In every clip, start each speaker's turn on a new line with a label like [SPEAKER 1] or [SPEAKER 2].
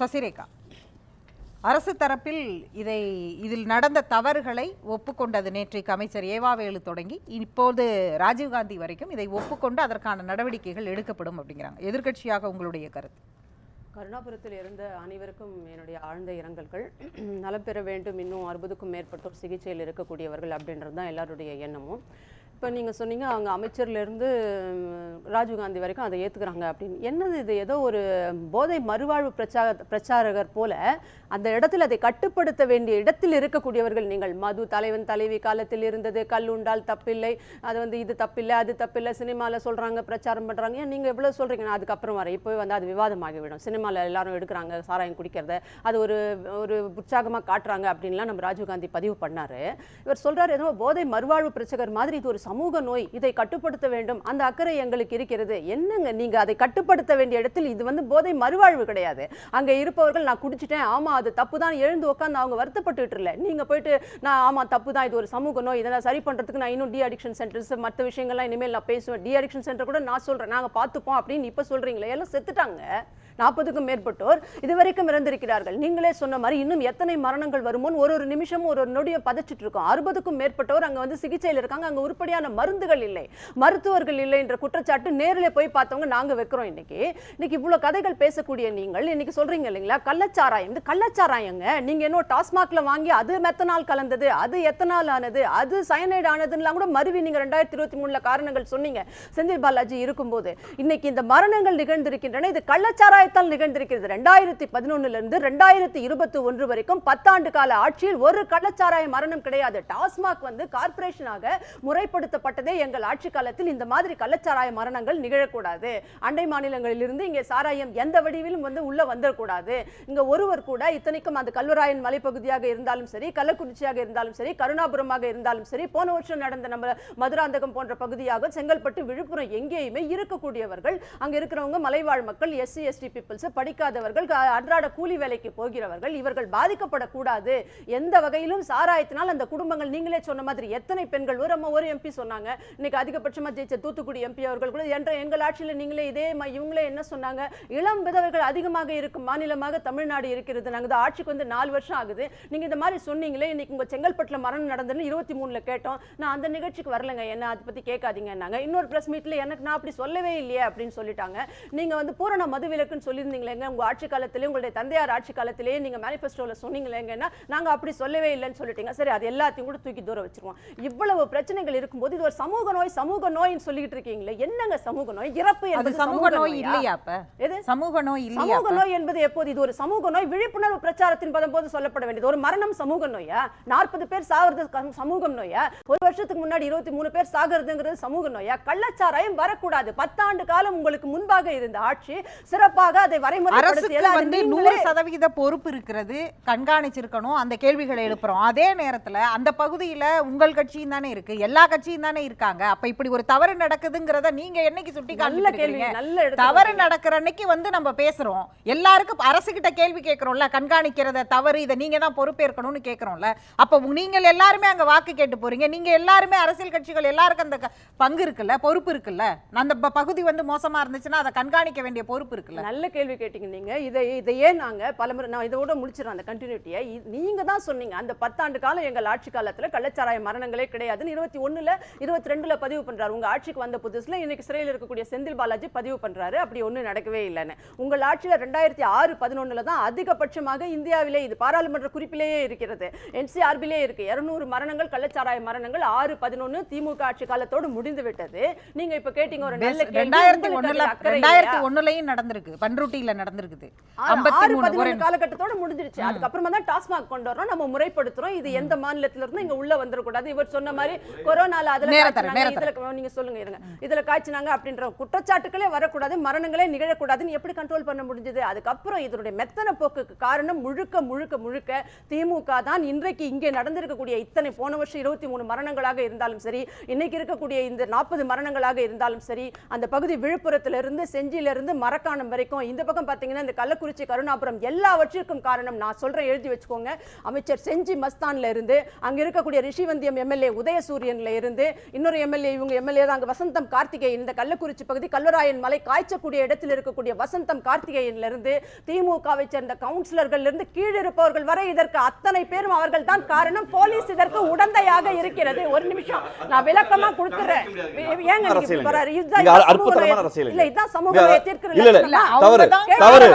[SPEAKER 1] சசிரேகா. அரசு தரப்பில் இதை இதில் நடந்த தவறுகளை ஒப்புக்கொண்டது நேற்றைக்கு அமைச்சர் ஏவாவேலு தொடங்கி இப்போது ராஜீவ்காந்தி வரைக்கும் இதை ஒப்புக்கொண்டு அதற்கான நடவடிக்கைகள் எடுக்கப்படும் அப்படிங்கிறாங்க. எதிர்க்கட்சியாக உங்களுடைய கருத்து?
[SPEAKER 2] கருணாபுரத்தில் இருந்த அனைவருக்கும் என்னுடைய ஆழ்ந்த இரங்கல்கள். நலம் பெற வேண்டும் இன்னும் அறுபதுக்கும் மேற்பட்டோர் சிகிச்சையில் இருக்கக்கூடியவர்கள் அப்படின்றது தான் எல்லாருடைய எண்ணமும். இப்போ நீங்கள் சொன்னீங்க அவங்க அமைச்சர்லேருந்து ராஜீவ்காந்தி வரைக்கும் அதை ஏற்றுக்கிறாங்க அப்படின்னு. என்னது இது? ஏதோ ஒரு போதை மறுவாழ்வு பிரச்சார பிரச்சாரகர் போல அந்த இடத்தில் அதை கட்டுப்படுத்த வேண்டிய இடத்தில் இருக்கக்கூடியவர்கள் நீங்கள். மது தலைவன் தலைவி காலத்தில் இருந்தது கல் உண்டால் தப்பில்லை அது வந்து இது தப்பில்லை அது தப்பில்லை சினிமாவில் சொல்கிறாங்க பிரச்சாரம் பண்ணுறாங்க ஏன் நீங்கள் எவ்வளோ சொல்கிறீங்க நான் அதுக்கப்புறம் வர இப்போ வந்து அது விவாதமாகிவிடும். சினிமாவில் எல்லாரும் எடுக்கிறாங்க சாராயம் குடிக்கிறத. அது ஒரு ஒரு உற்சாகமாக காட்டுறாங்க அப்படின்லாம் நம்ம ராஜீவ்காந்தி பதிவு பண்ணார். இவர் சொல்கிறார் ஏதோ போதை மறுவாழ்வு பிரச்சகர் மாதிரி இது ஒரு சமூக நோய். இதை கட்டுப்படுத்த வேண்டும். அந்த அக்கறை எங்களுக்கு இருக்கிறது. என்னங்க நீங்கள் அதை கட்டுப்படுத்த வேண்டிய இடத்தில் இது வந்து போதை மறுவாழ்வு கிடையாது. அங்கே இருப்பவர்கள் நான் குடிச்சிட்டேன் ஆமாம் அது தப்பு தான் எழுந்து உட்காந்து அவங்க வருத்தப்பட்டுட்டு இல்லை நீங்கள் போயிட்டு நான் ஆமாம் தப்பு தான் இது ஒரு சமூக நோய் இதை நான் சரி பண்ணுறதுக்கு நான் இன்னும் டி அடிக்ஷன் சென்டர்ஸ் மற்ற விஷயங்கள்லாம் இனிமேல் நான் பேசுவேன். டி அடிக்ஷன் சென்டர் கூட நான் சொல்கிறேன் நாங்கள் பார்த்துப்போம் அப்படின்னு இப்போ சொல்றீங்களே எல்லாம் செத்துட்டாங்க. நாற்பதுக்கும் மேற்பட்டோர் இதுவரைக்கும் இறந்திருக்கிறார்கள். நீங்களே சொன்ன மாதிரி இன்னும் எத்தனை மரணங்கள் வருமோன்னு ஒரு ஒரு நிமிஷமும் ஒரு ஒரு நொடியை பதச்சிட்டு இருக்கோம். அறுபதுக்கும் மேற்பட்டோர் அங்கே வந்து சிகிச்சையில் இருக்காங்க. அங்கே உருப்படியான மருந்துகள் இல்லை. மருத்துவர்கள் இல்லை என்ற குற்றச்சாட்டு நேரில் போய் பார்த்தவங்க நாங்கள் வைக்கிறோம் இன்னைக்கு. இன்னைக்கு இவ்வளோ கதைகள் பேசக்கூடிய நீங்கள் இன்னைக்கு சொல்றீங்க இல்லைங்களா? கள்ளச்சாராயம். இது கள்ளச்சாராயங்க நீங்க என்ன டாஸ்மாக்ல வாங்கி அது மெத்தனால் கலந்தது அது எத்தனால் ஆனது அது சயனைடு ஆனதுலாம் கூட மறுவி நீங்க ரெண்டாயிரத்தி இருபத்தி மூணுல காரணங்கள் சொன்னீங்க. செந்தில் பாலாஜி இருக்கும்போது இன்னைக்கு இந்த மரணங்கள் நிகழ்ந்திருக்கின்றன. இது கள்ளச்சாராயத்தால் நிகழ்ந்திருக்கிறது. ரெண்டாயிரத்தி பதினொன்னுல இருந்து ரெண்டாயிரத்தி இருபத்தி ஒன்று வரைக்கும் பத்தாண்டு கால ஆட்சியில் ஒரு கள்ளச்சாராய மரணம் கிடையாது. டாஸ்மாக் வந்து கார்ப்பரேஷனாக முறைப்படுத்தப்பட்டதே எங்கள் ஆட்சி காலத்தில் இந்த மாதிரி கள்ளச்சாராய மரணங்கள் நிகழக்கூடாது. அண்டை மாநிலங்களில் இருந்து இங்கே சாராயம் எந்த வடிவிலும் வந்து உள்ள வந்துடக்கூடாது. இங்க ஒருவர் கூட இத்தனைக்கும் அந்த கல்வராயன் மலைப்பகுதியாக இருந்தாலும் சரி கள்ளக்குறிச்சியாக இருந்தாலும் சரி கருணாபுரமாக இருந்தாலும் சரி போன வருஷம் நடந்த நம்ம மதுராந்தகம் போன்ற பகுதியாக செங்கல்பட்டு விழுப்புரம் எங்கேயுமே இருக்கக்கூடியவர்கள் அங்க இருக்கிறவங்க மலைவாழ் மக்கள் எஸ்சி எஸ்டி பீப்புள்ஸ் படிக்காதவர்கள் அன்றாட கூலி வேலைக்கு போகிறவர்கள் இவர்கள் பாதிக்கப்படக்கூடாது. எந்த வகையிலும் சாராயத்தினால் அந்த குடும்பங்கள் நீங்களே சொன்ன மாதிரி எத்தனை பெண்கள் ஒரு அம்மா ஒரு எம்பி சொன்னாங்க. இன்னைக்கு அதிகபட்சமா ஜெயிச்ச தூத்துக்குடி எம்பி அவர்கள் கூட என்ற எங்கள் ஆட்சியில் நீங்களே இதே இவங்களே என்ன சொன்னாங்க? இளம் விதவைகள் அதிகமாக இருக்கும் மாநிலமாக தமிழ்நாடு இருக்கிறது. நாங்க இந்த ஆட்சிக்கு வந்து நாலு வருஷம் ஆகுது. நீங்க இந்த மாதிரி சொன்னீங்களே இன்னைக்கு உங்க செங்கல்பட்டுல மரணம் நடந்ததுன்னு இருபத்தி மூணுல கேட்டோம். நான் அந்த நிகழ்ச்சிக்கு வரலங்க. என்ன அதை பத்தி கேட்காதீங்கன்னாங்க. இன்னொரு பிரஸ் மீட்ல எனக்கு நான் அப்படி சொல்லவே இல்லையே அப்படின்னு சொல்லிட்டாங்க. நீங்க வந்து பூரண மது விலக்குன்னு சொல்லியிருந்தீங்களேங்க. உங்க ஆட்சி காலத்திலே உங்களுடைய தந்தையார் ஆட்சி காலத்திலேயே நீங்க மேனிஃபெஸ்டோல சொன்னீங்களேங்கன்னா நாங்க அப்படி சொல்லவே இல்லைன்னு சொல்லிட்டீங்க. சரி அது எல்லாத்தையும் கூட தூக்கி தூர வச்சிருவோம். இவ்வளவு பிரச்சனைகள் இருக்கும்போது இது ஒரு சமூக நோய் சமூக நோய்னு சொல்லிட்டு இருக்கீங்களே. என்னங்க சமூக நோய்? இறப்பு என்பது
[SPEAKER 1] சமூக நோய்? இல்லையா அப்ப?
[SPEAKER 2] எது?
[SPEAKER 1] சமூக நோய் இல்லையா
[SPEAKER 2] சமூக நோய் என்பது எப்போது? இது ஒரு சமூக நோய் விழிப்புணர்வு பிரச்சாரத்தின் பதம் போது சொல்லப்பட வேண்டியது. ஒரு மரணம் சமூக நோயா? நாற்பது பேர் சாகிறது சமூகம் நோயா? ஒரு வருஷத்துக்கு முன்னாடி இருபத்தி மூணு பேர் சாகிறதுங்கிறது சமூக நோயா? கள்ளச்சாராயம் வரக்கூடாது. பத்தாண்டு காலம் உங்களுக்கு முன்பாக இருந்த ஆட்சி சிறப்பாக அதை வரைமுறைப்படுத்தி
[SPEAKER 1] நூறு சதவிகித பொறுப்பு இருக்கிறது. கண்காணிச்சிருக்கணும். அந்த கேள்விகளை எழுப்புறோம். அதே நேரத்துல அந்த பகுதியில உங்கள் கட்சியும் தானே இருக்கு. எல்லா கட்சியும் தானே இருக்காங்க. அப்ப இப்படி ஒரு தவறு நடக்குதுங்கிறத நீங்க என்னைக்கு சுட்டி
[SPEAKER 2] நல்ல கேள்வி நல்ல
[SPEAKER 1] தவறு. நடக்கிற அன்னைக்கு வந்து நம்ம பேசுறோம். எல்லாருக்கும் அரசு கிட்ட கேள்வி கேட்கறோம்ல கண்காணிக்கிறத தவறு இதை நீங்க தான் பொறுப்பேற்கணும்னு கேட்குறோம்ல அப்போ நீங்கள் எல்லாருமே அங்க வாக்கு கேட்டு போறீங்க. நீங்க எல்லாருமே அரசியல் கட்சிகள் எல்லாருக்கும் அந்த பங்கு இருக்குல்ல பொறுப்பு இருக்குல்ல? அந்த பகுதி வந்து மோசமா இருந்துச்சுன்னா அதை கண்காணிக்க வேண்டிய பொறுப்பு இருக்குல்ல?
[SPEAKER 2] நல்ல கேள்வி கேட்டீங்க நீங்க. இதை இதையே நாங்க பலமுறை நான் இதோட முடிச்சிடறேன் அந்த கண்டினியூட்டியை நீங்க தான் சொன்னீங்க அந்த பத்தாண்டு காலம் எங்கள் ஆட்சி காலத்தில் கள்ளச்சாராய மரணங்களே கிடையாதுன்னு இருபத்தி ஒன்றில் இருபத்தி ரெண்டில் பதிவு பண்றாரு. உங்க ஆட்சிக்கு வந்த புதுசில் இன்னைக்கு சிறையில் இருக்கக்கூடிய செந்தில் பாலாஜி பதிவு பண்றாரு. அப்படி ஒன்றும் நடக்கவே இல்லைன்னு. உங்கள் ஆட்சியில் ரெண்டாயிரத்தி ஆறு பதினொன்னுல தான் அதிகபட்சமாக இந்தியாவிலே இது பாராளுமன்ற குறிப்பிலேயே இருக்கிறது. என்சிஆர்பிலே இருக்கு. இருநூறு மரணங்கள் கள்ளச்சாராய மரணங்கள் ஆறு பதினொன்னு திமுக ஆட்சி காலத்தோடு முடிந்து விட்டது. நீங்க இப்ப கேட்டீங்க ஒரு நல்ல.
[SPEAKER 1] ரெண்டாயிரத்தி ஒண்ணுல ரெண்டாயிரத்தி? ஒண்ணுலயும் நடந்திருக்கு. பண்ருட்டியில நடந்திருக்குது.
[SPEAKER 2] ஆறு- பதினொன்று காலகட்டத்தோட முடிஞ்சிருச்சு. அதுக்கப்புறமா தான் டாஸ்மாக் கொண்டு வரோம் நம்ம முறைப்படுத்துறோம். இது எந்த மாநிலத்துல இருந்து இங்க உள்ள வந்துடக்கூடாது இவர் சொன்ன மாதிரி கொரோனால அதுல இதுல நீங்க சொல்லுங்க இருங்க. இதுல காய்ச்சினாங்க அப்படின்ற குற்றச்சாட்டுகளே வரக்கூடாது. மரணங்களே நிகழக்கூடாதுன்னு எப்படி கண்ட்ரோல் பண்ண முடிஞ்சது? அதுக்கப்புறம் இதனுடைய மெத்தன போக்குக்கு காரணம் காரணம் முழுக்க முழுக்க முழுக்க திமுக தான் இன்றைக்கு இங்கே நடந்திருக்கக்கூடிய இத்தனை போன வருஷம் இருபத்தி மூணு மரணங்களாக இருந்தாலும் சரி இன்னைக்கு இருக்கக்கூடிய இந்த நாற்பது மரணங்களாக இருந்தாலும் சரி அந்த பகுதி விழுப்புரத்திலிருந்து செஞ்சியிலிருந்து மரக்காணம் வரைக்கும் இந்த பக்கம் பார்த்தீங்கன்னா இந்த கள்ளக்குறிச்சி கருணாபுரம் எல்லாவற்றிற்கும் காரணம் நான் சொல்கிறேன் எழுதி வச்சுக்கோங்க. அமைச்சர் செஞ்சி மஸ்தான்ல இருந்து அங்கே இருக்கக்கூடிய ரிஷிவந்தியம் எம்எல்ஏ உதயசூரியன்ல இருந்து இன்னொரு எம்எல்ஏ இவங்க எம்எல்ஏ தான் அங்க வசந்தம் கார்த்திகேயன். இந்த கள்ளக்குறிச்சி பகுதி கல்வராயன் மலை காய்ச்சக்கூடிய இடத்தில் இருக்கக்கூடிய வசந்தம் கார்த்திகேயன்ல இருந்து திமுகவை சேர்ந்த கவுன்சிலர் இருந்து கீழ் இருப்பவர்கள் வரை இதற்கு அத்தனை பேரும் அவர்கள் தான் காரணம். போலீஸ் இதற்கு உடந்தையாக இருக்கிறது. ஒரு நிமிஷம். நான் விளக்கமா கொடுக்குறேன். இல்ல. இதுதான் சமூக
[SPEAKER 3] தவறு.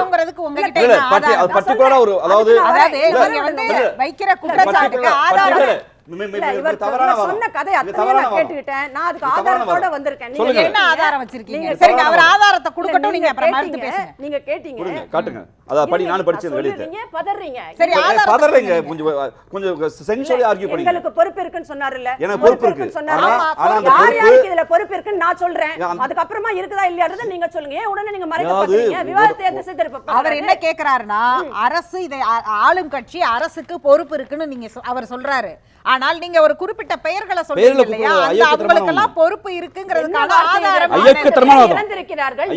[SPEAKER 1] வைக்கிற குற்றச்சாட்டுக்கு ஆதாரம்
[SPEAKER 2] சொன்ன கதை
[SPEAKER 3] தவறான
[SPEAKER 2] நான். கேட்டுக்கிட்டேன். நான் அதுக்கு ஆதாரத்தோட. வந்திருக்கேன் நீங்க.
[SPEAKER 1] என்ன. ஆதாரம் வச்சிருக்கீங்க? சரிங்க அவர். ஆதாரத்தை கொடுக்கட்டும் நீங்க அப்புறம் மறுத்து. பேசுங்க.
[SPEAKER 2] நீங்க கேட்டீங்க.
[SPEAKER 3] கொடுங்க, காட்டுங்க. அதான் படி நானும் படிச்சது வெளியே
[SPEAKER 2] சொல்றீங்க பதறீங்க
[SPEAKER 1] சரி,
[SPEAKER 2] இது-
[SPEAKER 1] ஆதாரத்தை
[SPEAKER 3] பதறலைங்க
[SPEAKER 1] சொல்லுங்க.
[SPEAKER 3] கொஞ்சம் கொஞ்சம் சென்சுவலி ஆர்கியூ பண்ணீங்க
[SPEAKER 2] எங்களுக்கு பொறுப்பு இருக்குன்னு சொன்னாருல்ல.
[SPEAKER 3] எனக்கு பொறுப்பு இருக்கு.
[SPEAKER 2] சொன்னாரு.
[SPEAKER 3] ஆனா- அந்த பொறுப்பு-
[SPEAKER 2] இதுல பொறுப்பு இருக்குன்னு நான் சொல்றேன்.
[SPEAKER 3] ஏன் அந்த-
[SPEAKER 2] அதுக்கப்புறமா இருக்குதா இல்லையான்றதை நீங்க சொல்லுங்க. ஏன் உடனே நீங்க மறைக்க
[SPEAKER 3] ஒரு-
[SPEAKER 2] விவாதத்தை எந்த சித்தரிப்பு
[SPEAKER 1] அவர் என்ன கேக்குறாருன்னா அரசு இதை ஆளும் கட்சி அரசுக்கு பொறுப்பு இருக்குன்னு நீங்க அவர் சொல்றாரு. ஆனால் நீங்க ஒரு குறிப்பிட்ட பெயர்களை சொல்றீங்க இல்லையா அந்த அவங்களுக்கு எல்லாம் பொறுப்பு இருக்குங்கிறதுக்கான ஆதாரம்
[SPEAKER 3] ஐயா-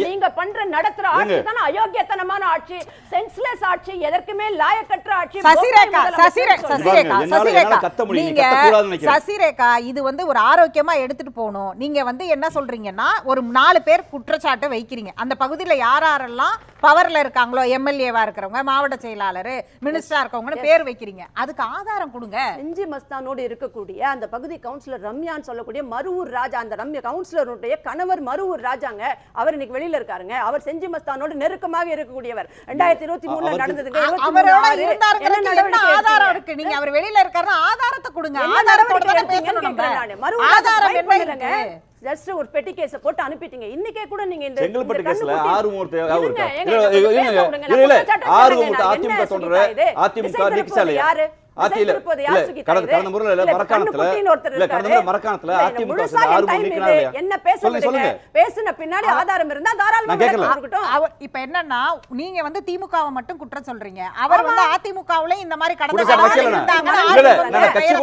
[SPEAKER 2] நீங்க பண்ற நடத்துற ஆட்சி? தான் அயோக்கியத்தனமான ஆட்சி சென்ஸ்லெஸ் ஆட்சி எதற்குமே லாயக்கற்ற ஆட்சி
[SPEAKER 1] சசிரேகா. சசிரேகா சசிரேகா
[SPEAKER 3] முடியும்.
[SPEAKER 1] நீங்க. சசிரேகா இது வந்து ஒரு ஆரோக்கியமா எடுத்துட்டு போகணும் நீங்க வந்து என்ன சொல்றீங்கன்னா ஒரு நாலு பேர் குற்றச்சாட்டை வைக்கிறீங்க அந்த பகுதியில யார் யாரெல்லாம் பவர்ல இருக்காங்களோ எம்எல்ஏவா இருக்கிறவங்க மாவட்ட செயலாளர் மினிஸ்டரா இருக்கவங்கன்னு பேர் வைக்கிறீங்க. அதுக்கு ஆதாரம் கொடுங்க.
[SPEAKER 2] செஞ்சி மஸ்தானோடு இருக்கக்கூடிய அந்த பகுதி கவுன்சிலர் ரம்யான்னு சொல்லக்கூடிய மருவூர் ராஜா அந்த ரம்யா கவுன்சிலருடைய கணவர் மருவூர் ராஜாங்க அவர் இன்னைக்கு வெளியில இருக்காருங்க. அவர் செஞ்சி மஸ்தானோடு நெருக்கமாக இருக்கக்கூடியவர். ரெண்டாயிரத்தி இருபத்தி மூணுல
[SPEAKER 3] அவருக்கு-
[SPEAKER 2] நடந்ததுங்க
[SPEAKER 1] அ-
[SPEAKER 2] 23
[SPEAKER 1] அவரோட
[SPEAKER 2] ஆறு. என்ன
[SPEAKER 1] இருந்தாருங்கிறதுக்கு என்ன
[SPEAKER 2] நடவடிக்கை
[SPEAKER 1] ஆதாரம்? இருக்கு? நீங்க அவர் வெளியில இருக்காருன்னா ஆதாரத்தை கொடுங்க. ஆதாரத்தோட பேசணும் நம்ம ஆதாரம் என்ன
[SPEAKER 2] Just ஒரு பெட்டி கேஸ போட்டு அனுப்பிட்டீங்க. இன்னைக்கே கூட நீங்க இந்த
[SPEAKER 3] செங்கல்பட்டு கேஸ்ல
[SPEAKER 2] ஏங்க,
[SPEAKER 3] இல்ல, இல்ல,
[SPEAKER 2] சொல்றேங்க.
[SPEAKER 3] அதிமுக? அதிமுக கடந்த முறையில இல்ல, மரக்காணத்துல இல்ல, கடந்த முறை. மரக்காணத்துல?
[SPEAKER 2] என்ன பேச
[SPEAKER 3] சொல்லுங்க,
[SPEAKER 2] விடுங்க.
[SPEAKER 3] சொல்லுங்க.
[SPEAKER 2] பேசுன பின்னாடி ஆதாரம் இருந்தா தாராளமா இருக்கட்டும்.
[SPEAKER 1] இப்ப என்னன்னா நீங்க வந்து திமுகவை மட்டும் குற்றம் சொல்றீங்க அவர் வந்து அதிமுகவுல இந்த மாதிரி கடந்த
[SPEAKER 3] குற்றச்சாட்டு
[SPEAKER 1] காலத்துல
[SPEAKER 3] வைக்கல நான்.
[SPEAKER 1] வந்து
[SPEAKER 3] கட்சி.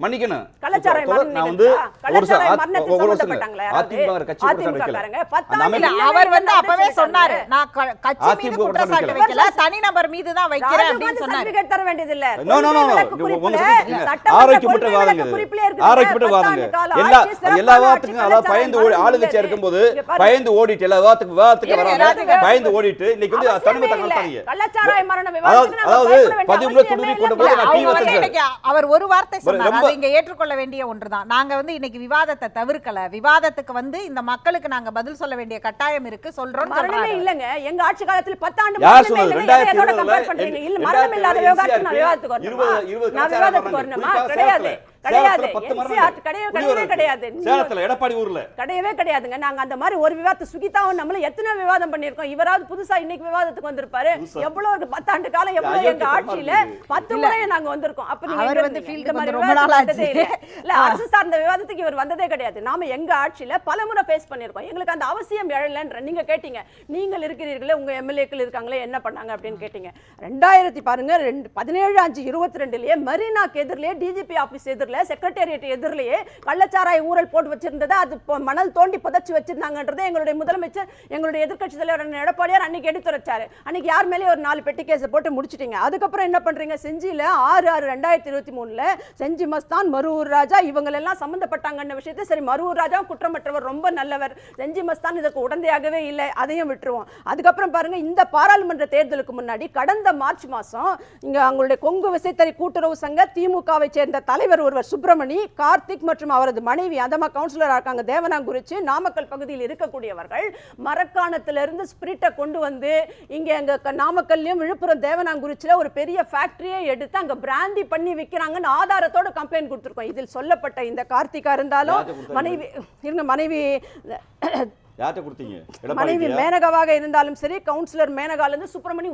[SPEAKER 3] மன்னிக்கணும் நான்? ஒரு? அதிமுக கட்சி
[SPEAKER 1] அவர் வந்து அப்பவே சொன்னாரு நான் கட்சி மீது குற்றச்சாட்டு வைக்கல தனிநபர் மீது தான் வைக்கிறேன் அப்படின்னு சொன்னாரு
[SPEAKER 2] தர வேண்டியதில்ல
[SPEAKER 3] No, வாதங்க வாதங்க எல்லா எல்லா வார்த்தைக்கும் அதாவது பயந்து ஆளுங்கட்சியா. இருக்கும்போது. பயந்து ஓடிட்டு எல்லா வார்த்தைக்கு விவாதத்துக்கு. பயந்து ஓடிட்டு இன்னைக்கு வந்து தனிமை. தகவல் அதாவது துணி. கொண்டு போய் நான் டீ
[SPEAKER 1] அவர் ஒரு வார்த்தை சொன்னார். அதை இங்க ஏற்றுக்கொள்ள வேண்டிய ஒன்றுதான். நாங்க வந்து இன்னைக்கு விவாதத்தை தவிர்க்கல. விவாதத்துக்கு வந்து இந்த மக்களுக்கு நாங்க பதில் சொல்ல வேண்டிய கட்டாயம் இருக்கு. சொல்றோம்
[SPEAKER 2] மரணமே இல்லங்க. எங்க ஆட்சி காலத்துல பத்தாண்டு
[SPEAKER 3] யார்
[SPEAKER 2] மரணமே
[SPEAKER 3] சொன்னது?
[SPEAKER 2] இல்ல, மரணம் இல்லாத விவகாரத்துக்கு நான் விவாதத்துக்கு? நான் விவாதத்துக்கு. வரணுமா? கிடையாது. கிடையாது. கிடையவே கிடையாது.
[SPEAKER 3] இருக்கு.
[SPEAKER 2] நீங்க-
[SPEAKER 3] சேலத்துல எடப்பாடி ஊர்ல
[SPEAKER 2] கிடையவே கிடையாதுங்க நாங்க அந்த மாதிரி ஒரு விவாதத்தை சுகிதாவும் நம்மள எத்தனை விவாதம் பண்ணிருக்கோம் இவராவது புதுசா இன்னைக்கு விவாதத்துக்கு வந்திருப்பாரு. எவ்வளவு பத்தாண்டு காலம் எவ்வளவு எங்க ஆட்சியில. பத்து. முறை நாங்க வந்திருக்கோம் அப்ப நீங்க
[SPEAKER 1] வந்து
[SPEAKER 2] இந்த மாதிரி. இல்ல. அரசு சார்ந்த விவாதத்துக்கு இவர் வந்ததே கிடையாது நாம எங்க ஆட்சியில பல முறை ஃபேஸ் பண்ணிருக்கோம் எங்களுக்கு அந்த அவசியம் எழலன்ற நீங்க கேட்டீங்க நீங்கள் இருக்கிறீர்களே உங்க எம்எல்ஏக்கள் இருக்காங்களே என்ன பண்ணாங்க அப்படின்னு கேட்டீங்க ரெண்டாயிரத்தி பாருங்க ரெண்டு பதினேழு அஞ்சு இருபத்தி ரெண்டுலயே மரீனாக்கு எதிரிலே டிஜிபி ஆபீஸ் எதிரில செக்ரட்டேரியட் எதிரிலேயே கள்ளச்சாராய ஊழல் போட்டு வச்சிருந்ததை அது மணல் தோண்டி புதைச்சி வச்சிருந்தாங்கன்றதை எங்களுடைய முதலமைச்சர் எங்களுடைய எதிர்க்கட்சி தலைவர் எடப்பாடியார் அன்னைக்கு எடுத்துரைச்சாரு. அன்னைக்கு யார் மேலேயும் ஒரு நாலு பெட்டி கேஸை போட்டு முடிச்சிட்டீங்க. அதுக்கப்புறம் என்ன பண்றீங்க? செஞ்சியில் ஆறு ஆறு ரெண்டாயிரத்தி இருபத்தி மூணுல செஞ்சி மஸ்தான் மருவூர் ராஜா இவங்களெல்லாம் சம்மந்தப்பட்டாங்கன்ற விஷயத்தை சரி மருவூர் ராஜா குற்றமற்றவர் ரொம்ப நல்லவர். செஞ்சி மஸ்தான் இதற்கு உடந்தையாகவே இல்லை. அதையும் விட்டுருவோம். அதுக்கப்புறம் பாருங்க இந்த பாராளுமன்ற தேர்தலுக்கு முன்னாடி கடந்த மார்ச் மாதம் இங்கே அவங்களுடைய கொங்கு விசைத்தறி கூட்டுறவு சங்க திமுகவை சேர்ந்த தலைவர் ஒருவர் சுப்பிரமணி கார்த்திக் மற்றும் அவரது மனைவி அதமா கவுன்சிலரா இருக்காங்க தேவனாங்குறிச்சி நாமக்கல் பகுதியில் இருக்கக்கூடியவர்கள் மரக்காணத்திலிருந்து ஸ்பிரிட்டை கொண்டு வந்து இங்க எங்க க- நாமக்கல்லையும் விழுப்புரம் தேவனாங்குறிச்சியில ஒரு பெரிய ஃபேக்டரியை எடுத்து அங்க பிராந்தி பண்ணி விற்கிறாங்கன்னு ஆதாரத்தோட கம்ப்ளைண்ட் கொடுத்துருக்கோம் இதில் சொல்லப்பட்ட இந்த கார்த்திகா இருந்தாலும்? மனைவி இருங்க மனைவி
[SPEAKER 3] யார்கிட்ட கொடுத்தீங்க
[SPEAKER 2] மனைவி
[SPEAKER 3] எடப்பாடி
[SPEAKER 2] மேனகாவாக இருந்தாலும் சரி கவுன்சிலர் மேனகால இருந்து சுப்பிரமணி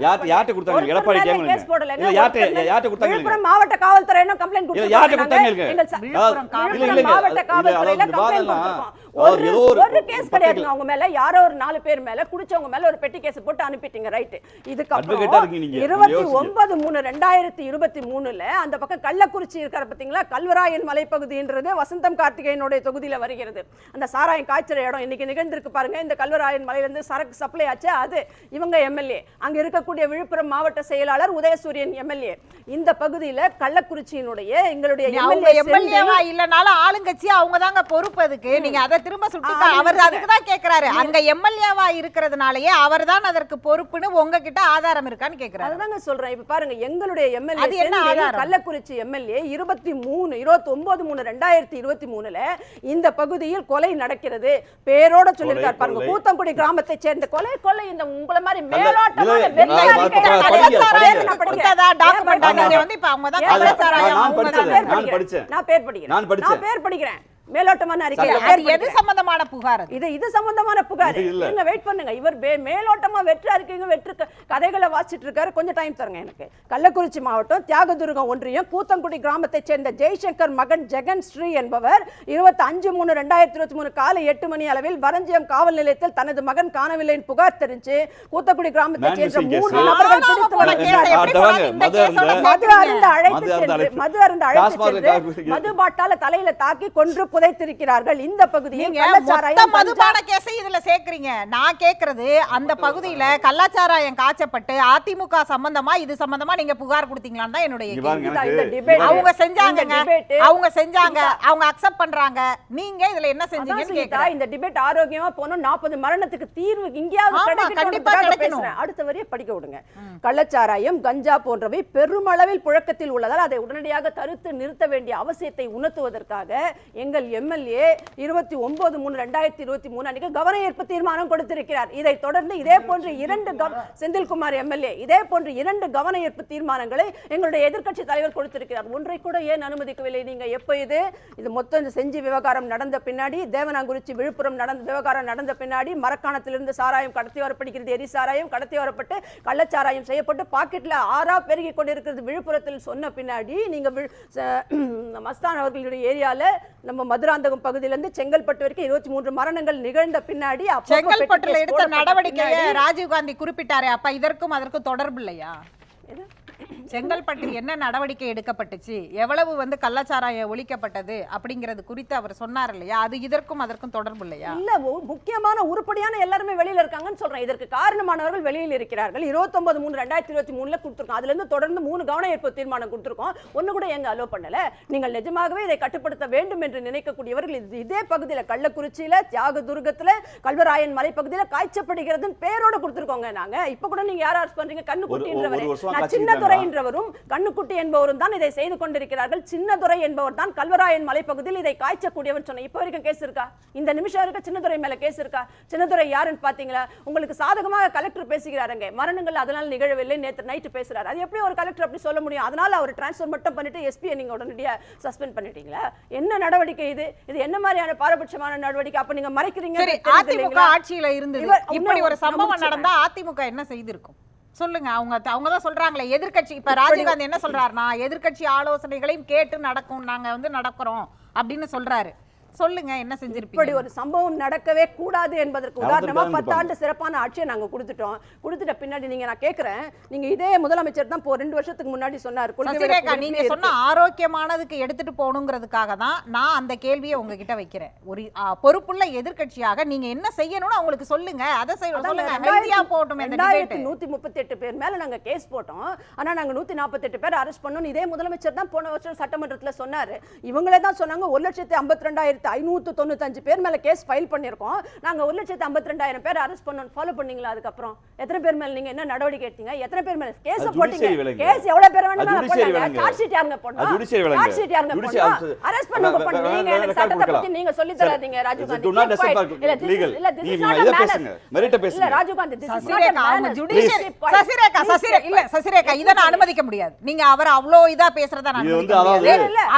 [SPEAKER 3] யார்ட்ட-
[SPEAKER 2] பண்ணல.
[SPEAKER 3] யார்ட்ட கொடுத்தாங்க?
[SPEAKER 2] ஒருத்தர்
[SPEAKER 3] எடப்பாடி கேளுங்க.
[SPEAKER 2] கேஸ் போடலைங்க.
[SPEAKER 3] இல்ல,
[SPEAKER 2] ஒருத்தர்
[SPEAKER 3] யார்ட்ட கொடுத்தாங்க?
[SPEAKER 2] விழுப்புரம் மாவட்ட காவல்துறை என்ன கொடுத்திருக்காங்க?
[SPEAKER 3] கொடுத்தாங்க? அதாவது-
[SPEAKER 1] விழுப்புரம்
[SPEAKER 3] இல்ல.
[SPEAKER 2] மாவட்ட
[SPEAKER 3] இல்ல,
[SPEAKER 2] காவல்துறையில
[SPEAKER 3] அதாவது இந்த
[SPEAKER 2] ஒரு
[SPEAKER 3] ஒரு
[SPEAKER 2] கேஸ் கிடையாதுங்க. அவங்க மேல யாரோ ஒரு நாலு பேர் மேல குடிச்சவங்க மேல ஒரு பெட்டி கேஸ் போட்டு அனுப்பிட்டீங்க ரைட்
[SPEAKER 3] இருக்கீங்க நீங்க.
[SPEAKER 2] இருபத்தி. ஒன்பது மூணு ரெண்டாயிரத்தி இருபத்தி மூணுல அந்த பக்கம் கள்ளக்குறிச்சி இருக்கிற பாத்தீங்களா கல்வராயன் மலைப்பகுதின்றது வசந்தம் கார்த்திகேயனுடைய தொகுதியில வருகிறது. அந்த சாராயம் காய்ச்சற இடம் இன்னைக்கு நிகழ்ந்திருக்கு பாருங்க. இந்த கல்வராயன் மலையில இருந்து சரக்கு சப்ளை ஆச்சு. அது இவங்க எம்எல்ஏ. அங்க இருக்கக்கூடிய விழுப்புரம் மாவட்ட செயலாளர் உதயசூரியன் எம்எல்ஏ. இந்த பகுதியில கள்ளக்குறிச்சியினுடைய எங்களுடைய எம்எல்ஏ
[SPEAKER 1] இல்லனாலும் ஆளுங்கட்சி அவங்க தாங்க பொறுப்பு அதுக்கு. நீங்க அதை திரும்ப சுட்டி அவர். அதுக்கு தான் கேக்குறாரு. அங்க எம்எல்ஏவா இருக்கிறதுனாலயே அவர் தான் அதற்கு பொறுப்புன்னு உங்ககிட்ட ஆதாரம் இருக்கான்னு கேக்குறாரு.
[SPEAKER 2] அதுதாங்க சொல்றேன். இப்ப பாருங்க எங்களுடைய
[SPEAKER 1] அது
[SPEAKER 2] எம்எல்ஏ
[SPEAKER 1] என்ன ஆதாரம்?
[SPEAKER 2] கள்ளக்குறிச்சி எம்எல்ஏ இருபத்தி மூணு இருபத்தி ஒன்பது மூணு ரெண்டாயிரத்தி இருபத்தி மூணுல இந்த பகுதியில் கொலை நடக்கிறது. பேரோட சொல்லியிருக்காரு பாருங்க. கூத்தங்குடி கிராமத்தை சேர்ந்த கொலை கொலை. இந்த உங்களை மாதிரி மேலோட்டமான.
[SPEAKER 3] நான்
[SPEAKER 2] பேர் படிக்கிறேன். மேலோட்டமான அறிக்கை
[SPEAKER 1] அது எது. சம்பந்தமான புகார் அது.
[SPEAKER 2] இது இது சம்பந்தமான புகார். நீங்க வெயிட் பண்ணுங்க. இவர் மேலோட்டமா வெற்றா இருக்கீங்க வெற்று கதைகளை வாசிட்டு இருக்காரு. கொஞ்சம் டைம் தருங்க எனக்கு. கள்ளக்குறிச்சி மாவட்டம் தியாகதுர்கம் ஒன்றியம் கூத்தங்குடி கிராமத்தைச் சேர்ந்த ஜெய்சங்கர் மகன் ஜெகன் ஸ்ரீ என்பவர் இருபத்தி அஞ்சு மூணு ரெண்டாயிரத்தி இருபத்தி மூணு காலை எட்டு மணி அளவில் வரஞ்சியம் காவல் நிலையத்தில் தனது மகன் காணவில்லை புகார் தெரிஞ்சு கூத்தக்குடி கிராமத்தைச் சேர்ந்த மூன்று. நபர்கள் பிடித்து
[SPEAKER 3] மது அருந்த-
[SPEAKER 2] அழைத்து சென்று மது அருந்த அழைத்து சென்று மது பாட்டால தலையில தாக்கி கொன்று புதைத்திருக்கிறார்கள். இந்த கஞ்சா-
[SPEAKER 1] மதுபான கேஸை இதுல சேர்க்கறீங்க. நான் கேக்குறது அந்த பகுதியில கள்ளச்சாராயம் காய்ச்சப்பட்டு அதிமுக சம்பந்தமா இது சம்பந்தமா நீங்க புகார் கொடுத்தீங்களான்னு தான் என்னுடைய அவங்க
[SPEAKER 2] debate-
[SPEAKER 1] அவங்க செஞ்சாங்க. அவங்க அக்செப்ட் பண்றாங்க. நீங்க இதுல என்ன செஞ்சீங்கன்னு கேக்குறேன்.
[SPEAKER 2] இந்த டிபேட் ஆரோக்கியமா போகணும். நாற்பது மரணத்துக்கு தீர்வு இங்கேயாவது
[SPEAKER 1] கண்டிப்பா கிடைக்கணும்.
[SPEAKER 2] அடுத்த வரியை படிக்க விடுங்க. கள்ளச்சாராயம் கஞ்சா போன்றவை பெருமளவில் புழக்கத்தில் உள்ளதால் அதை உடனடியாக தடுத்து நிறுத்த வேண்டிய அவசியத்தை உணர்த்துவதற்காக எங்கள் எம்எல்ஏ இருபத்தி ஒன்பது மூணு ரெண்டாயிரத்தி இருபத்தி மூணு அன்னைக்கு கவன ஈர்ப்பு தீர்மானம் கொடுத்திருக்கிறார். இதை தொடர்ந்து இதே போன்ற இரண்டு செந்தில்குமார் எம்எல்ஏ இதே போன்ற இரண்டு கவன ஈர்ப்பு தீர்மானங்களை எங்களுடைய எதிர்க்கட்சி தலைவர் கொடுத்திருக்கிறார். ஒன்றை கூட ஏன் அனுமதிக்கவில்லை நீங்க? எப்போ இது? இது மொத்தம் இந்த செஞ்சி விவகாரம் நடந்த பின்னாடி தேவனாங்குறிச்சி விழுப்புரம் நடந்த விவகாரம் நடந்த பின்னாடி மரக்காணத்திலிருந்து சாராயம் கடத்தி வரப்படுகிறது எரி சாராயம் கடத்தி வரப்பட்டு கள்ளச்சாராயம் செய்யப்பட்டு பாக்கெட்ல ஆறா பெருகி கொண்டிருக்கிறது விழுப்புரத்தில் சொன்ன பின்னாடி நீங்க மஸ்தான் அவர்களுடைய ஏரியால நம்ம மதுராந்தகம் பகுதியிலிருந்து செங்கல்பட்டு வரைக்கும் இருபத்தி மூன்று மரணங்கள் நிகழ்ந்த பின்னாடி
[SPEAKER 1] செங்கல்பட்டுல எடுத்த நடவடிக்கையை
[SPEAKER 2] பின்னாடி-
[SPEAKER 1] ராஜீவ் காந்தி குறிப்பிட்டாரே அப்ப இதற்கும் அதற்கும் தொடர்பு இல்லையா? செங்கல்பட்டில் என்ன நடவடிக்கை எடுக்கப்பட்டுச்சு? எவ்வளவு வந்து கள்ளச்சாராயம் ஒழிக்கப்பட்டது? அப்படிங்கிறது குறித்து அவர் சொன்னார் இல்லையா? அது இதற்கும் அதற்கும் தொடர்பு இல்லையா?
[SPEAKER 2] இல்ல முக்கியமான உருப்படியான எல்லாருமே வெளியில இருக்காங்கன்னு சொல்றேன். இதற்கு காரணமானவர்கள் வெளியில் இருக்கிறார்கள். 29 மூணு ரெண்டாயிரத்தி இருபத்தி மூணுல கொடுத்துருக்கோம். அதுல இருந்து தொடர்ந்து மூணு கவன ஈர்ப்பு தீர்மானம் கொடுத்துருக்கோம். ஒண்ணு கூட எங்க அலோ பண்ணல. நீங்கள் நிஜமாகவே இதை கட்டுப்படுத்த வேண்டும் என்று நினைக்கக்கூடியவர்கள் இது- இதே பகுதியில கள்ளக்குறிச்சியில தியாகதுர்கத்துல கல்வராயன் மலைப்பகுதியில காய்ச்சப்படுகிறதுன்னு பேரோட கொடுத்துருக்கோங்க நாங்க. இப்ப கூட நீங்க யார் அரசு பண்றீங்க? என்றவரை
[SPEAKER 3] வருஷமா
[SPEAKER 2] நான்
[SPEAKER 3] காய்ச்சிட்டு
[SPEAKER 2] சின்னதுரை? என்றவரும் கண்ணுக்குட்டி என்பவரும் தான் இதை செய்து கொண்டிருக்கிறார்கள். சின்னதுரை என்பவர் தான் கல்வராயன் மலைப்பகுதியில் இதை காய்ச்சக்கூடியவர் சொன்ன இப்போ வரைக்கும் கேஸ் இருக்கா? இந்த நிமிஷம் இருக்க சின்னதுரை மேல கேஸ் இருக்கா? சின்னதுரை யாருன்னு பாத்தீங்களா? உங்களுக்கு சாதகமாக கலெக்டர் பேசுகிறாருங்க மரணங்கள் அதனால் நிகழவில்லை. நேற்று நைட்டு பேசுறாரு. அது எப்படி ஒரு கலெக்டர் அப்படி சொல்ல முடியும்? அதனால அவர் டிரான்ஸ்ஃபர் மட்டும் பண்ணிட்டு எஸ்பியை நீங்க உடனடியா சஸ்பெண்ட் பண்ணிட்டீங்களா? என்ன நடவடிக்கை இது? இது என்ன மாதிரியான பாரபட்சமான நடவடிக்கை? அப்ப நீங்க மறைக்கிறீங்க
[SPEAKER 1] அதிமுக ஆட்சியில இருந்தது. இப்படி ஒரு சம்பவம். நடந்தா அதிமுக என்ன செய்திருக்கும்? சொல்லுங்க அவங்க அவங்க தான் சொல்றாங்களே எதிர்க்கட்சி இப்ப ராஜீவ்காந்தி என்ன சொல்றாருன்னா எதிர்க்கட்சி ஆலோசனைகளையும் கேட்டு நடக்கும் நாங்க வந்து நடக்கிறோம் அப்படின்னு சொல்றாரு. சொல்லுங்க என்ன
[SPEAKER 2] இப்படி
[SPEAKER 1] செஞ்சிருப்பீங்க
[SPEAKER 2] ஒரு சம்பவம் நடக்கவே கூடாது என்பதற்கு உதாரணமா பத்தாண்டு சிறப்பான ஆட்சியை நாங்க கொடுத்துட்டோம். கொடுத்துட்ட பின்னாடி நீங்க நான் கேக்குறேன். நீங்க இதே முதலமைச்சர் தான் இப்போ ரெண்டு வருஷத்துக்கு முன்னாடி சொன்னார்.
[SPEAKER 1] நீங்க சொன்ன ஆரோக்கியமானதுக்கு எடுத்துட்டு போகணுங்கிறதுக்காக தான் நான் அந்த கேள்வியை உங்ககிட்ட வைக்கிறேன். ஒரு பொறுப்புள்ள எதிர்க்கட்சியாக நீங்க என்ன செய்யணும்னு அவங்களுக்கு சொல்லுங்க. அதை செய்ய
[SPEAKER 2] அதாங்க,
[SPEAKER 1] சொல்லுங்க.
[SPEAKER 2] ரெண்டாயிரத்தி-
[SPEAKER 1] ஹெல்தியா போகட்டும் இந்த
[SPEAKER 2] ரெண்டாயிரத்தி. நூத்தி முப்பத்தி எட்டு பேர் மேல நாங்க கேஸ் போட்டோம். ஆனா நாங்க நூத்தி நாற்பத்தி எட்டு பேர் அரெஸ்ட் பண்ணோம் இதே முதலமைச்சர் தான் போன வருஷம் சட்டமன்றத்துல சொன்னாரு. இவங்களே தான் சொன்னாங்க ஒரு லட்சத்தி ஐம்பத்தி ரெண்டாயிரத்தி ஐநூத்தி தொண்ணூத்தஞ்சு பேர் மேல கேஸ் ஃபைல் பண்ணிருக்கோம் நாங்க ஒரு லட்சத்தி ஐம்பத்தி ரெண்டாயிரம் பேர் அரெஸ்ட் பண்ணோம் ஃபாலோ பண்ணீங்களா அதுக்கப்புறம் எத்தனை பேர் மேல நீங்க என்ன நடவடிக்கை எடுத்தீங்க எத்தனை பேர் மேல கேஸ் போட்டீங்க. கேஸ் எவ்வளவு பேர் வேணுமா. சார்ஜ் ஷீட் யாருங்க போடணும். சார்ஜ் ஷீட் யாருங்க போடணும் அரெஸ்ட் பண்ணுங்க
[SPEAKER 3] வே-
[SPEAKER 2] பண்ணு
[SPEAKER 3] வே-
[SPEAKER 2] நீங்க
[SPEAKER 3] வே-
[SPEAKER 2] எனக்கு சட்டத்தை
[SPEAKER 3] கொடுக்கலாம்.
[SPEAKER 2] பத்தி நீங்க சொல்லி. தராதீங்க ராஜீவ் காந்தி இல்ல. இல்ல.
[SPEAKER 3] பேசுங்க.
[SPEAKER 2] ராஜீவ் காந்தி
[SPEAKER 1] சசிரேகா இல்ல இதை நான் அனுமதிக்க முடியாது நீங்க அவர் அவ்வளோ இதா பேசுறத நான் அனுமதிக்க முடியாது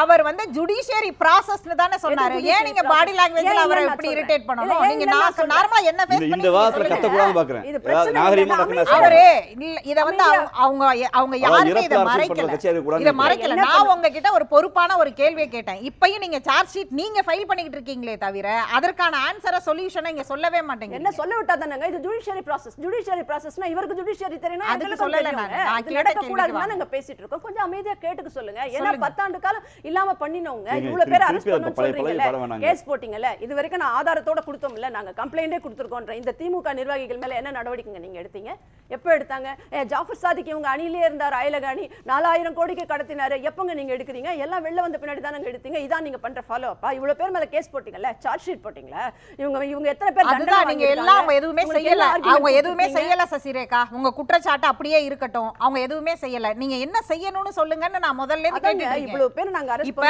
[SPEAKER 1] அவர் வந்து ஜுடிஷியரி ப்ராசஸ்னு தானே சொன்னாரு ஏன் நீங்க பாடி லாங்குவேஜ்ல அவரை இப்படி இரிட்டேட்
[SPEAKER 2] இல்ல,
[SPEAKER 1] நீங்க நார்மலா என்ன
[SPEAKER 3] இந்த
[SPEAKER 1] ஃபேஸ்
[SPEAKER 3] இந்த வாரத்துல
[SPEAKER 1] பண்ணி
[SPEAKER 3] கத்த கூடாது பாக்குறேன் நாகரிகமா
[SPEAKER 2] அமைதியா
[SPEAKER 1] அவரு இத வந்து அவங்க அவங்க யாருமே இத மறைக்கல. இத. மறைக்கல.
[SPEAKER 2] என்ன
[SPEAKER 1] நான் உங்ககிட்ட ஒரு பொறுப்பான ஒரு கேள்வியை கேட்டேன். இப்பயும் நீங்க சார்ஜ் ஷீட் நீங்க ஃபைல் பண்ணிக்கிட்டு இருக்கீங்களே தவிர அதற்கான ஆன்சரை சொல்யூஷனை இங்க சொல்லவே
[SPEAKER 2] என்ன
[SPEAKER 1] மாட்டேங்க
[SPEAKER 2] சொல்ல விட்டா தானங்க? இது ஜுடிஷியரி ப்ராசஸ் ஜுடிஷியரி ப்ராசஸ்னா இவருக்கு ஜுடிஷியரி தெரியும்
[SPEAKER 1] அதுக்கு சொல்லல நான். கேட்ட
[SPEAKER 2] கூடாதுன்னு. நாங்க பேசிட்டு இருக்கோம். கொஞ்சம் அமைதியா கேட்டுக்க சொல்லுங்க. ஏன்னா. பத்தாண்டு காலம் இல்லாம பண்ணினவங்க இவ்வளவு பேர் அரெஸ்ட்
[SPEAKER 3] அந்த
[SPEAKER 2] பண்ணணும்னு
[SPEAKER 3] வேணாங்க.
[SPEAKER 2] கேஸ் போட்டீங்கல்ல? இது வரைக்கும் நான் ஆதாரத்தோட கொடுத்தோம்ல நாங்க கம்ப்ளைண்டே கொடுத்துருக்கோன்ற. இந்த திமுக நிர்வாகிகள் மேல என்ன நடவடிக்கைங்க நீங்க எடுத்தீங்க? எப்போ எடுத்தாங்க? ஏ, ஜாஃபர் சாதிக்கு இவங்க அணியிலே இருந்தார் அயலகாணி நாலாயிரம் கோடிக்கு கடத்தினாரு. எப்பங்க நீங்க எடுக்கிறீங்க? எல்லாம் வெளில வந்த பின்னாடி தானங்க எடுத்தீங்க? இதான் நீங்க பண்ற ஃபாலோ அப்பா இவ்வளவு பேர் மேல கேஸ் போட்டீங்கல்ல? சார்ஜ் ஷீட் போட்டீங்களா? இவங்க இவங்க எத்தனை பேர்
[SPEAKER 1] அதுதான் நீங்க? எல்லாம் அவங்க எதுவுமே செய்யல. அவங்க எதுவுமே? செய்யல சசிரேகா. உங்க குற்றச்சாட்டு அப்படியே இருக்கட்டும். அவங்க எதுவுமே செய்யல. நீங்க என்ன செய்யணும்னு சொல்லுங்கன்னு நான் முதல்ல இருந்து.
[SPEAKER 2] இவ்வளவு பேர் நாங்க
[SPEAKER 1] இப்ப.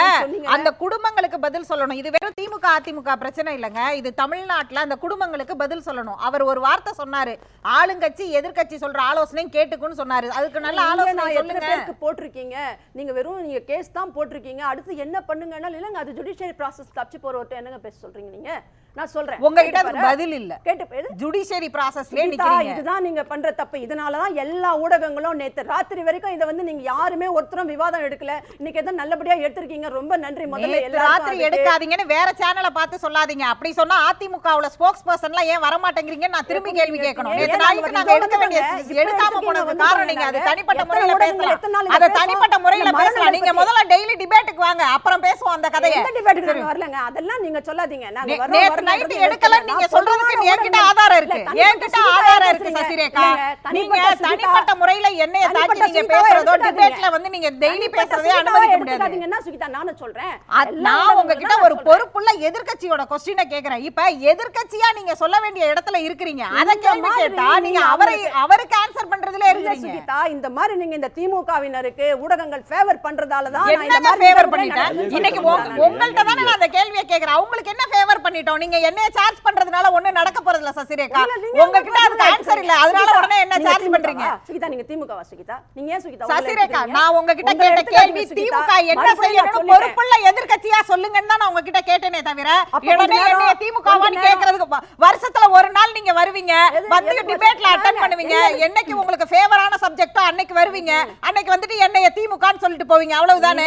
[SPEAKER 1] அந்த குடும்பங்களுக்கு பதில் சொல்லணும். இது வெறும் திமுக அதிமுக பிரச்சனை இல்லைங்க. இது தமிழ்நாட்டுல அந்த குடும்பங்களுக்கு பதில் சொல்லணும். அவர் ஒரு வார்த்தை சொன்னாரு. ஆளுங்கட்சி எதிர்க்கட்சி சொல்ற ஆலோசனையும் கேட்டுக்குன்னு சொன்னாரு. அதுக்கு நல்ல ஆலோசனை
[SPEAKER 2] எத்தனை பேருக்கு போட்டிருக்கீங்க? நீங்க வெறும் நீங்க கேஸ் தான் போட்டிருக்கீங்க. அடுத்து என்ன பண்ணுங்கன்னா இல்லங்க அது ஜுடிஷியரி ப்ராசஸ் தப்பிச்சு போறவர்ட்ட என்னங்க பேச சொல்றீங்க நீங்க? நான் சொல்றேன்.
[SPEAKER 1] உங்ககிட்ட. பதில் இல்ல.
[SPEAKER 2] கேட்டு.
[SPEAKER 1] ஜுடிஷியரி நிக்கிறீங்க.
[SPEAKER 2] இதுதான் நீங்க பண்ற தப்பு. இதனாலதான் எல்லா ஊடகங்களும் நேத்து ராத்திரி வரைக்கும் இதை வந்து நீங்க யாருமே ஒருத்தரும் விவாதம் எடுக்கல. இன்னைக்கு எதுவும் நல்லபடியா எடுத்திருக்கீங்க? ரொம்ப நன்றி. முதல்ல
[SPEAKER 1] ராத்திரி. எடுக்காதீங்கன்னு வேற சேனலை பார்த்து சொல்லாதீங்க. அப்படி சொன்னா அதிமுகவுல ஸ்போக்ஸ் பர்சன்லாம் ஏன் வர மாட்டேங்கிறீங்கன்னு நான் திரும்பி கேள்வி கேட்கணும். நேத்து
[SPEAKER 2] நாங்க
[SPEAKER 1] எடுக்க வேண்டிய எடுக்காம போனதுக்கு காரணம் நீங்க. அது தனிப்பட்ட முறையில பேசலாம். அது? தனிப்பட்ட முறையில பேசலாம். நீங்க முதல்ல டெய்லி டிபேட்டுக்கு வாங்க. அப்புறம் பேசுவோம் அந்த கதையை.
[SPEAKER 2] வரலங்க? அதெல்லாம் நீங்க சொல்லாதீங்க. நாங்க வரோம், எனக்கு
[SPEAKER 1] எடுக்கல. நீங்க சொல்றதுக்கு என்கிட்ட ஆதாரம் இருக்கு என்கிட்ட ஆதாரம் இருக்கு. சசிரேகா நீங்க
[SPEAKER 2] தனிப்பட்ட
[SPEAKER 1] முறையில என்னைய தாக்கி நீங்க பேசுறதோ. டிபேட்ல வந்து நீங்க டெய்லி பேசுறதே அனுமதிக்க முடியாது
[SPEAKER 2] எடுத்துக்காதீங்கன்னா சுகிதா நானும் சொல்றேன்
[SPEAKER 1] நான் உங்ககிட்ட ஒரு. பொறுப்புள்ள எதிர்க்கட்சியோட கொஸ்டினை கேக்குறேன் இப்ப எதிர்க்கட்சியா நீங்க சொல்ல வேண்டிய இடத்துல இருக்கிறீங்க அத கேள்வி கேட்டா நீங்க அவரை அவருக்கு ஆன்சர்
[SPEAKER 2] இல்ல
[SPEAKER 1] இருக்கிறீங்க
[SPEAKER 2] சுகிதா இந்த மாதிரி நீங்க இந்த திமுகவினருக்கு ஊடகங்கள் ஃபேவர் பண்றதால தான் நான் இந்த
[SPEAKER 1] என்னங்க
[SPEAKER 2] மாதிரி
[SPEAKER 1] ஃபேவர் பண்ணிட்டேன் இன்னைக்கு. உங்கள்ட்ட தானே நான் அந்த கேள்வியை கேக்குறேன் அவங்களுக்கு என்ன ஃபேவர் பண்ணிட்டோம் நீங்க என்னைய சார்ஜ் பண்றதுனால ஒண்ணும் நடக்க போறது இல்ல சசிரேகா உங்ககிட்ட அதுக்கு ஆன்சர் இல்ல அதனால உடனே என்ன சார்ஜ்? பண்றீங்க
[SPEAKER 2] சுகிதா நீங்க திமுகவா சுகிதா நீங்க ஏன் சுகிதா
[SPEAKER 1] சசிரேகா? நான் உங்ககிட்ட கேட்ட கேள்வி. திமுக என்ன செய்யணும். பொறுப்புள்ள எதிர்க்கட்சியா சொல்லுங்கன்னு தான் நான் உங்ககிட்ட கேட்டேனே தவிர உடனே
[SPEAKER 2] கொஞ்ச
[SPEAKER 1] திமுகவான்னு. கேக்குறதுக்கு வருஷத்துல ஒரு நாள் நீங்க வருவீங்க வந்து டிபேட்ல
[SPEAKER 2] நானு?
[SPEAKER 1] பண்ணுவீங்க என்னைக்கு உங்களுக்கு ஃபேவரான சப்ஜெக்டோ அன்னைக்கு வருவீங்க. அன்னைக்கு வந்துட்டு என்னைய திமுகன்னு சொல்லிட்டு போவீங்க. அவ்வளவுதானே?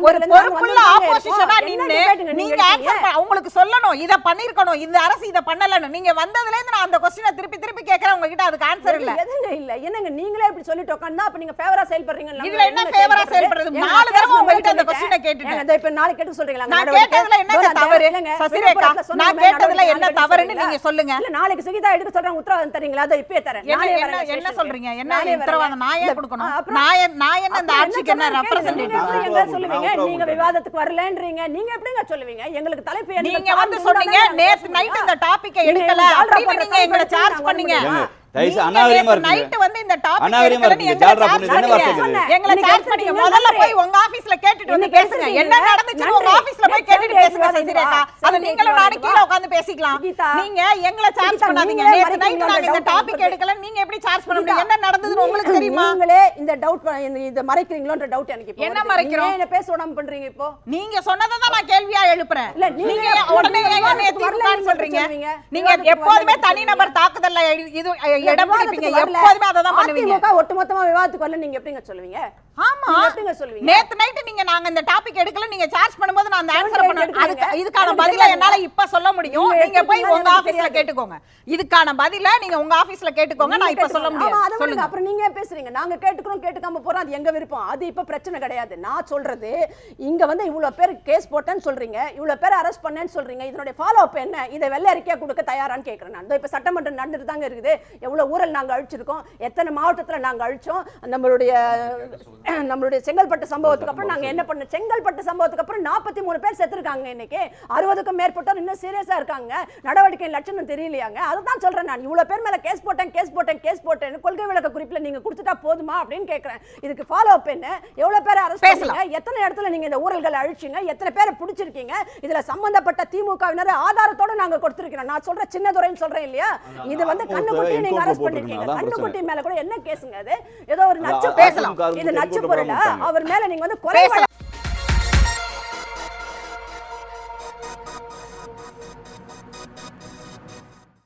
[SPEAKER 1] ஒரு பொறுப்புள்ள ஆப்போசிஷனா.
[SPEAKER 2] என்ன
[SPEAKER 1] நின்னு
[SPEAKER 2] நீங்க?
[SPEAKER 1] ஆன்சர் உங்களுக்கு சொல்லணும். இத பண்ணிருக்கணும். இந்த அரசு இத பண்ணலன்னு. நீங்க வந்ததுல இருந்து நான் அந்த கொஸ்டினை திருப்பி திருப்பி கேக்குறேன் உங்ககிட்ட. அதுக்கு ஆன்சர் இல்ல.
[SPEAKER 2] எது- எதுங்க இல்ல? என்னங்க? நீங்களே இப்படி சொல்லிட்டு உட்கார்ந்தா அப்ப நீங்க ஃபேவரா செயல்படுறீங்க
[SPEAKER 1] இதுல என்ன ஆ செயல்படுறது? நாலு தடவை உங்ககிட்ட அந்த அ கேட்டுட்டேன்.
[SPEAKER 2] இப்ப நாளைக்கு கேட்டு சொல்றீங்களா?
[SPEAKER 1] நான் கேட்டதுல என்னங்க தவறு? சசிரேகா நான் கேட்டதுல என்ன தவறுன்னு நீங்க சொல்லுங்க.
[SPEAKER 2] இல்ல நாளைக்கு சுகிதா எடுக்க சொல்றேன். உத்தரவாதம் தரீங்களா? அதோ இப்பயே தரேன்.
[SPEAKER 1] என்ன. சொல்றீங்க என்ன. உத்தரவாதம் நான் ஏன் கொடுக்கணும் நான் நான் என்ன இந்த ஆட்சிக்கு என்ன. ரெப்ரசன்டேட்டிவ்
[SPEAKER 2] சொல்லுவீங்க நீங்க. விவாதத்துக்கு வரலன்றீங்க நீங்க எப்படிங்க சொல்லுவீங்க எங்களுக்கு தலைப்பு என்ன
[SPEAKER 1] நீங்க வந்து சொன்னீங்க நேத்து நைட். இந்த டாபிக்க எடுக்கல அப்படின்னு நீங்க எங்களை சார்ஜ் பண்ணீங்க நைட் வந்து இந்த டாபிக்
[SPEAKER 3] ஜால்ரா என்ன வார்த்தை இது?
[SPEAKER 1] எங்களை சார்ஜ் முதல்ல
[SPEAKER 2] நன்றி.
[SPEAKER 1] போய் உங்க ஆபீஸ்ல கேட்டுட்டு வந்து பேசுங்க என்ன நடந்துச்சுன்னு உங்க. ஆபீஸ்ல போய் கேட்டுட்டு
[SPEAKER 2] டேட்
[SPEAKER 1] பேசுங்க சசிரேகா. அது நீங்களும். கீழ உட்கார்ந்து பேசிக்கலாம். நீங்க எங்களை சார்ஜ் பண்ணாதீங்க
[SPEAKER 2] நீங்களே
[SPEAKER 1] நேத்து நைட்
[SPEAKER 2] மறைக்கிறீங்களா
[SPEAKER 1] நாங்க இந்த
[SPEAKER 2] doubt
[SPEAKER 1] டாபிக் எடுக்கல நீங்க எப்படி சார்ஜ் பண்ண முடியும் என்ன நடந்ததுன்னு உங்களுக்கு தெரியுமா
[SPEAKER 2] நீங்களே இந்த டவுட் இந்த மறைக்கிறீங்களோன்ற டவுட் எனக்கு இப்போ
[SPEAKER 1] என்ன. மறைக்கிறோம்?
[SPEAKER 2] என்ன பேச விடாம பண்றீங்க இப்போ
[SPEAKER 1] நீங்க சொன்னதை தான் நான் கேள்வியா எழுப்புறேன்
[SPEAKER 2] இல்ல, நீங்க
[SPEAKER 1] உடனே திமுகன்னு
[SPEAKER 2] வரலன்னு
[SPEAKER 1] சொல்றீங்க. நீங்க எப்போதுமே
[SPEAKER 2] வரலன்னு
[SPEAKER 1] தனிநபர் தாக்குதல்ல இது இடம் பிடிப்பீங்க. எப்போதுமே அதை தான் பண்ணுவீங்க
[SPEAKER 2] ஒட்டுமொத்தமா விவாதத்துக்கு வரல நீங்க எப்படிங்க சொல்லுவீங்க
[SPEAKER 1] ஆமா.
[SPEAKER 2] எப்படிங்க சொல்லுவீங்க?
[SPEAKER 1] நேத்து நைட் நீங்க நாங்க இந்த டாபிக் எடுக்கல நீங்க சார்ஜ் பண்ணும்போது நான் அந்த ஆன்சர்
[SPEAKER 2] சொல்லுங்க,
[SPEAKER 1] பண்ண
[SPEAKER 2] எடுக்கிறீங்க.
[SPEAKER 1] அதுக்கு இதுக்கான பதில. என்னால இப்ப சொல்ல முடியும்.
[SPEAKER 2] நீங்க
[SPEAKER 1] போய் உங்க ஆபீஸ்ல. கேட்டுக்கோங்க. இதுக்கான பதில நீங்க உங்க ஆபீஸ்ல கேட்டுக்கோங்க நான் இப்ப சொல்ல முடியும். சொல்லுங்க.
[SPEAKER 2] அப்புறம் நீங்க பேசுறீங்க. நாங்க கேட்டுக்கிறோம் கேட்டுக்காம போறோம். அது எங்க விருப்பம்? அது இப்ப பிரச்சனை கிடையாது. நான் சொல்றது இங்க வந்து இவ்வளவு பேர் கேஸ் போட்டேன்னு சொல்றீங்க. இவ்வளவு பேர் அரெஸ்ட் பண்ணேன்னு சொல்றீங்க. இதனுடைய ஃபாலோ அப் என்ன? இதை வெள்ளை அறிக்கையா கொடுக்க தயாரான்னு கேக்குறேன் நான். இப்ப சட்டமன்றம் நடந்துட்டு தாங்க இருக்குது. எவ்வளவு ஊழல் நாங்க அழிச்சிருக்கோம். எத்தனை மாவட்டத்துல நாங்க அழிச்சோம். நம்மளுடைய நம்மளுடைய செங்கல்பட்டு சம்பவத்துக்கு அப்புறம் நாங்க என்ன பண்ண செங்கல்பட்டு சம்பவத்துக்கு அப்புறம் நாற்பத்தி மூணு பேர் செத்துருக்காங்க இன்னைக்கு. அறுபதுக்கும் மேற்பட்டோர் இன்னும் சீரியஸா இருக்காங்க. நடவடிக்கை லட்சணம் தெரியலையாங்க. அதுதான் சொல்றேன் நான். இவ்வளவு பேர் மேல கேஸ் போட்டேன் கேஸ் போட்டேன் கேஸ் போட்டேன் கொள்கை விளக்க குறிப்புல நீங்க கொடுத்துட்டா போதுமா அப்படின்னு கேக்குறேன். இதுக்கு ஃபாலோ அப் என்ன? எவ்வளவு பேர்
[SPEAKER 1] பேசலாம்.
[SPEAKER 2] பண்ணீங்க? எத்தனை இடத்துல நீங்க இந்த ஊழல்களை அழிச்சீங்க? எத்தனை பேரை பிடிச்சிருக்கீங்க? இதுல சம்பந்தப்பட்ட திமுகவினர் ஆதாரத்தோட நாங்க கொடுத்திருக்கிறோம். நான் சொல்ற சின்னதுரைன்னு சொல்றேன் இல்லையா? இது வந்து கண்ணுக்குட்டி நீங்க
[SPEAKER 3] என்கவுண்டர்
[SPEAKER 2] அரெஸ்ட் பண்ணிருக்கீங்க. கண்ணுக்குட்டி. மேல கூட என்ன கேசுங்க அது? ஏதோ ஒரு நச்சு
[SPEAKER 3] அது
[SPEAKER 2] பேசலாம். இது நச்சு பொருளா அவர் மேல நீங்க வந்து கொலை.